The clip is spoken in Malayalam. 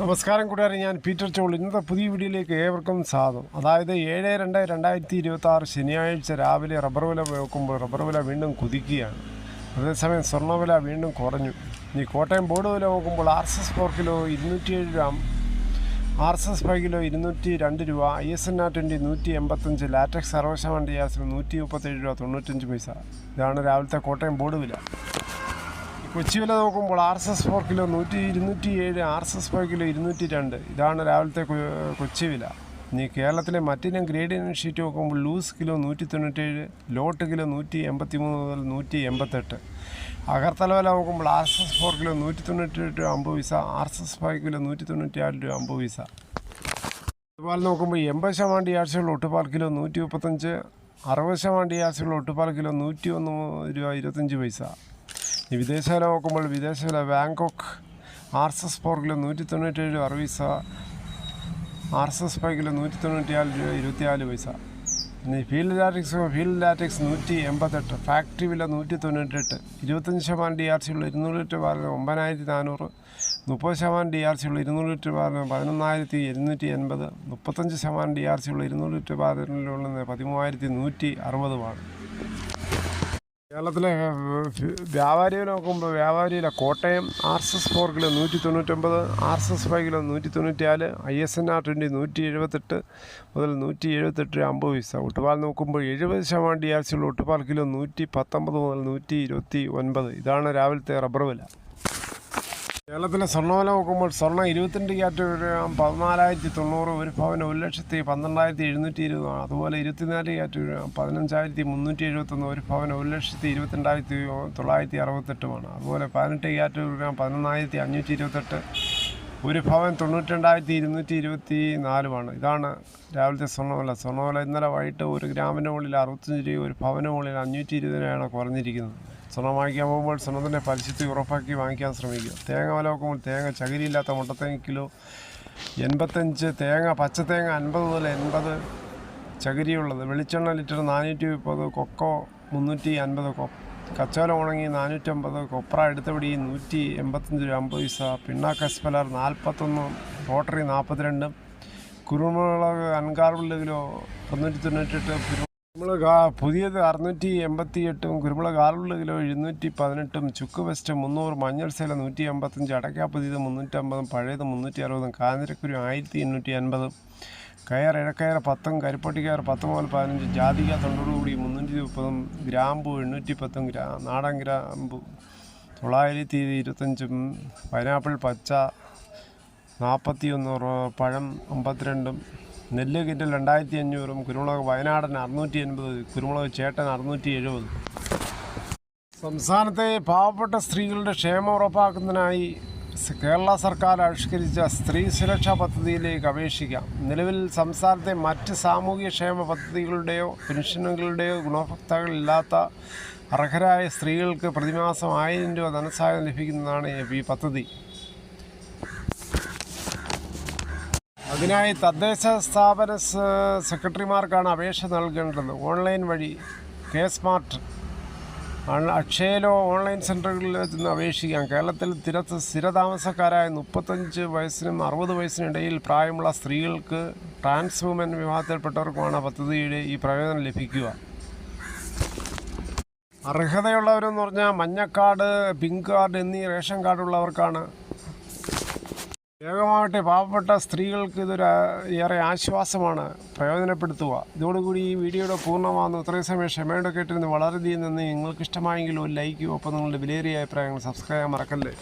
നമസ്കാരം കൂട്ടുകാരെ ഞാൻ പീറ്റർ ചോൾ. ഇന്നത്തെ പുതിയ വീഡിയോയിലേക്ക് ഏവർക്കും സ്വാഗതം. അതായത് ഏഴ് രണ്ട് രണ്ടായിരത്തി ഇരുപത്തി ആറ് ശനിയാഴ്ച രാവിലെ റബ്ബർ വില നോക്കുമ്പോൾ റബ്ബർ വില വീണ്ടും കുതിക്കുകയാണ്. അതേസമയം സ്വർണവില വീണ്ടും കുറഞ്ഞു. ഇനി കോട്ടയം ബോർഡ് വില നോക്കുമ്പോൾ R S S four kilo ഇരുന്നൂറ്റിയേഴ് രൂപ R S S five kilo ഇരുന്നൂറ്റി രണ്ട് രൂപ I S N R twenty നൂറ്റി എൺപത്തഞ്ച് ലാറ്റക്സ് വണ്ടി ഡിയാസിന് നൂറ്റി മുപ്പത്തേഴ് രൂപ തൊണ്ണൂറ്റഞ്ച് പൈസ. ഇതാണ് രാവിലത്തെ കോട്ടയം ബോർഡ് വില. കൊച്ചി വില നോക്കുമ്പോൾ R S S four kilo നൂറ്റി ഇരുന്നൂറ്റി ഏഴ് R S S four kilo ഇരുന്നൂറ്റി രണ്ട് ഇതാണ് രാവിലത്തെ കൊച്ചി വില. ഇനി കേരളത്തിലെ മറ്റിനം ഗ്രേഡ് ഇനം ഷീറ്റ് നോക്കുമ്പോൾ ലൂസ് കിലോ നൂറ്റി തൊണ്ണൂറ്റേഴ് ലോട്ട് കിലോ നൂറ്റി എൺപത്തി മൂന്ന് മുതൽ നൂറ്റി എൺപത്തെട്ട് അകർത്തല വില നോക്കുമ്പോൾ R S S four kilo നൂറ്റി തൊണ്ണൂറ്റെട്ട് രൂപ അമ്പത് പൈസ R S S five kilo നൂറ്റി തൊണ്ണൂറ്റിയാറ് രൂപ അമ്പത് പൈസ. ഒട്ടുപാൽ നോക്കുമ്പോൾ എൺപത് ശതമാനം ഡിയാഴ്ചയുള്ള ഒട്ടുപാൽ കിലോ നൂറ്റി മുപ്പത്തഞ്ച് അറുപത് ശതമാനം ഡിയാഴ്ചയുള്ള ഒട്ടുപാൽ കിലോ നൂറ്റി ഒന്ന് രൂപ ഇരുപത്തഞ്ച് പൈസ. ഈ വിദേശ വില നോക്കുമ്പോൾ വിദേശ വില Bangkok R S S four kilo നൂറ്റി തൊണ്ണൂറ്റേഴ് രൂപ അറുപത് പൈസ. R S S five kilo നൂറ്റി തൊണ്ണൂറ്റിയാൽ രൂപ ഇരുപത്തിനാല് പൈസ. ഇനി ഫീൽഡ് ലാറ്റിക്സ് ഫീൽഡ് ലാറ്റിക്സ് നൂറ്റി എൺപത്തെട്ട് ഫാക്ടറി വില നൂറ്റി തൊണ്ണൂറ്റെട്ട് ഇരുപത്തഞ്ച് ശതമാനം ഡി ആർ സി ഉള്ള ഇരുന്നൂറ് ലിറ്റർ പാലിന് ഒമ്പതിനായിരത്തി നാനൂറ്. മുപ്പത് ശതമാനം ഡി ആർ സി ഉള്ള ഇരുന്നൂറ് ലിറ്റർ പാലിന് പതിനൊന്നായിരത്തി ഇരുന്നൂറ്റി എൺപത്. മുപ്പത്തഞ്ച് ശതമാനം ഡി ആർ സി ഉള്ള ഇരുന്നൂറ് ലിറ്റർ പാലിനുള്ള പതിമൂവായിരത്തി നൂറ്റി അറുപതുമാണ്. കേരളത്തിലെ വ്യാപാരികൾ നോക്കുമ്പോൾ വ്യാപാരിയിലെ Kottayam R S S four kilo നൂറ്റി തൊണ്ണൂറ്റൊമ്പത് R S S five kilo നൂറ്റി തൊണ്ണൂറ്റിനാല് I S N R twenty നൂറ്റി എഴുപത്തെട്ട് മുതൽ നൂറ്റി എഴുപത്തെട്ട് അമ്പത് പൈസ. ഒട്ടുപാൽ നോക്കുമ്പോൾ എഴുപത് ശതമാനം ഡി ആർ സിയുള്ള ഒട്ടുപാൽ കിലോ നൂറ്റി പത്തൊമ്പത് മുതൽ നൂറ്റി ഇരുപത്തി ഒൻപത് ഇതാണ് രാവിലത്തെ റബ്ബർ വില. കേരളത്തിലെ സ്വർണവില നോക്കുമ്പോൾ സ്വർണം ഇരുപത്തിരണ്ട് ക്യാറ്റ് ഗ്രാം പതിനാലായിരത്തി തൊണ്ണൂറ് ഒരു ഭവന ഒരു ലക്ഷത്തി പന്ത്രണ്ടായിരത്തി എഴുന്നൂറ്റി ഇരുപതാണ്. അതുപോലെ ഇരുപത്തിനാല് ക്യാറ്റ് ഗ്രാം പതിനഞ്ചായിരത്തി മുന്നൂറ്റി എഴുപത്തൊന്ന് ഒരു ഭവന ഒരു ലക്ഷത്തി ഇരുപത്തിരണ്ടായിരത്തി തൊള്ളായിരത്തി അറുപത്തെട്ടുമാണ്. അതുപോലെ പതിനെട്ട് ക്യാറ്റ് ഗ്രാം പതിനൊന്നായിരത്തി അഞ്ഞൂറ്റി ഇരുപത്തെട്ട് ഒരു ഭവൻ തൊണ്ണൂറ്റി രണ്ടായിരത്തി ഇരുന്നൂറ്റി ഇരുപത്തി നാലുമാണ് ഇതാണ് രാവിലത്തെ സ്വർണവില. സ്വർണവില ഇന്നലെ വൈകിട്ട് ഒരു ഗ്രാമിന്റെ മുകളിൽ അറുപത്തഞ്ച് രൂപ ഒരു ഭവന് മുകളിൽ അഞ്ഞൂറ്റി ഇരുപതിനാണ് കുറഞ്ഞിരിക്കുന്നത്. സ്വർണം വാങ്ങിക്കാൻ പോകുമ്പോൾ സ്വർണത്തിന്റെ പരിശുദ്ധി ഉറപ്പാക്കി വാങ്ങിക്കാൻ ശ്രമിക്കുക. തേങ്ങ വില നോക്കുമ്പോൾ തേങ്ങ ചകിരിയില്ലാത്ത മുട്ടത്തേങ്ങ കിലോ എൺപത്തഞ്ച് തേങ്ങ പച്ചത്തേങ്ങ അൻപത് മുതൽ എൺപത് ചകിരിയുള്ളത്. വെളിച്ചെണ്ണ ലിറ്റർ നാനൂറ്റി മുപ്പത് കൊക്കോ മുന്നൂറ്റി അൻപത് കൊ കച്ചവലം ഉണങ്ങി നാനൂറ്റമ്പത് കൊപ്ര എടുത്തപടി നൂറ്റി എൺപത്തഞ്ച് രൂപ അമ്പത് പൈസ പിണ്ണാക്ക എസ്പലർ നാൽപ്പത്തൊന്ന് റോട്ടറി നാൽപ്പത്തിരണ്ട് കുരുമുളക് അൻകാർബിൾ കിലോ തൊണ്ണൂറ്റി തൊണ്ണൂറ്റെട്ട് കുരുമുളക് പുതിയത് അറുന്നൂറ്റി എൺപത്തി എട്ടും കുരുമുളക് ആറുള്ള കിലോ എഴുന്നൂറ്റി പതിനെട്ടും ചുക്ക് വെസ്റ്റ് മുന്നൂറ് മഞ്ഞൾ സേല നൂറ്റി എൺപത്തഞ്ച് അടയ്ക്ക പുതിയത് മുന്നൂറ്റമ്പതും പഴയത് മുന്നൂറ്റി അറുപതും കാഞ്ഞിരക്കുരു ആയിരത്തി എണ്ണൂറ്റി അൻപതും കയർ ഇഴക്കയർ പത്തും കരിപ്പട്ടി കയർ പത്ത് മുതൽ പതിനഞ്ച് ജാതിക തൊണ്ടോടുകൂടി കൂടി മുന്നൂറ്റി മുപ്പതും ഗ്രാമ്പു എണ്ണൂറ്റി പത്തും ഗ്രാ നാടൻ ഗ്രാമ്പു തൊള്ളായിരത്തി ഇരുപത്തഞ്ചും പൈനാപ്പിൾ പച്ച നാൽപ്പത്തി ഒന്ന് പഴം അമ്പത്തിരണ്ടും നെല്ല് കിറ്റൽ രണ്ടായിരത്തി അഞ്ഞൂറും കുരുമുളക് വയനാടൻ അറുന്നൂറ്റി എൺപത് കുരുമുളക് ചേട്ടൻ അറുന്നൂറ്റി എഴുപത് സംസ്ഥാനത്തെ പാവപ്പെട്ട സ്ത്രീകളുടെ ക്ഷേമം ഉറപ്പാക്കുന്നതിനായി കേരള സർക്കാർ ആവിഷ്കരിച്ച സ്ത്രീ സുരക്ഷാ പദ്ധതിയിലേക്ക് അപേക്ഷിക്കാം. നിലവിൽ സംസ്ഥാനത്തെ മറ്റ് സാമൂഹിക ക്ഷേമ പദ്ധതികളുടെയോ പെൻഷനുകളുടെയോ ഗുണഭോക്താക്കളില്ലാത്ത അർഹരായ സ്ത്രീകൾക്ക് പ്രതിമാസം ആയിരം രൂപ ധനസഹായം ലഭിക്കുന്നതാണ് ഈ പദ്ധതി. അതിനായി തദ്ദേശ സ്ഥാപന സെക്രട്ടറിമാർക്കാണ് അപേക്ഷ നൽകേണ്ടത്. ഓൺലൈൻ വഴി കെ സ്മാർട്ട് അക്ഷയയിലോ ഓൺലൈൻ സെന്ററുകളിലോ ചെന്ന് അപേക്ഷിക്കാം. കേരളത്തിൽ സ്ഥിര സ്ഥിരതാമസക്കാരായ മുപ്പത്തഞ്ച് വയസ്സിനും അറുപത് വയസ്സിനിടയിൽ പ്രായമുള്ള സ്ത്രീകൾക്ക് ട്രാൻസ് വുമൻ വിഭാഗത്തിൽപ്പെട്ടവർക്കുമാണ് പദ്ധതിയുടെ ഈ പ്രയോജനം ലഭിക്കുക. അർഹതയുള്ളവരെന്ന് പറഞ്ഞാൽ മഞ്ഞക്കാർഡ് പിങ്ക് കാർഡ് എന്നീ റേഷൻ കാർഡുള്ളവർക്കാണ്. വേഗമാവട്ടെ പാവപ്പെട്ട സ്ത്രീകൾക്ക് ഇതൊരു ഏറെ ആശ്വാസമാണ് പ്രയോജനപ്പെടുത്തുക. ഇതോടുകൂടി ഈ വീഡിയോയുടെ പൂർണമാകുന്നു ഇത്രയും സമയം ക്ഷമയോടെ കേട്ടിരുന്ന് വളരെയധികം നിന്ന് നിങ്ങൾക്ക് ഇഷ്ടമായെങ്കിൽ ഒരു ലൈക്കും ഒപ്പം നിങ്ങളുടെ വിലയേറിയ അഭിപ്രായങ്ങൾ സബ്സ്ക്രൈബ് ചെയ്യാൻ മറക്കല്ലേ?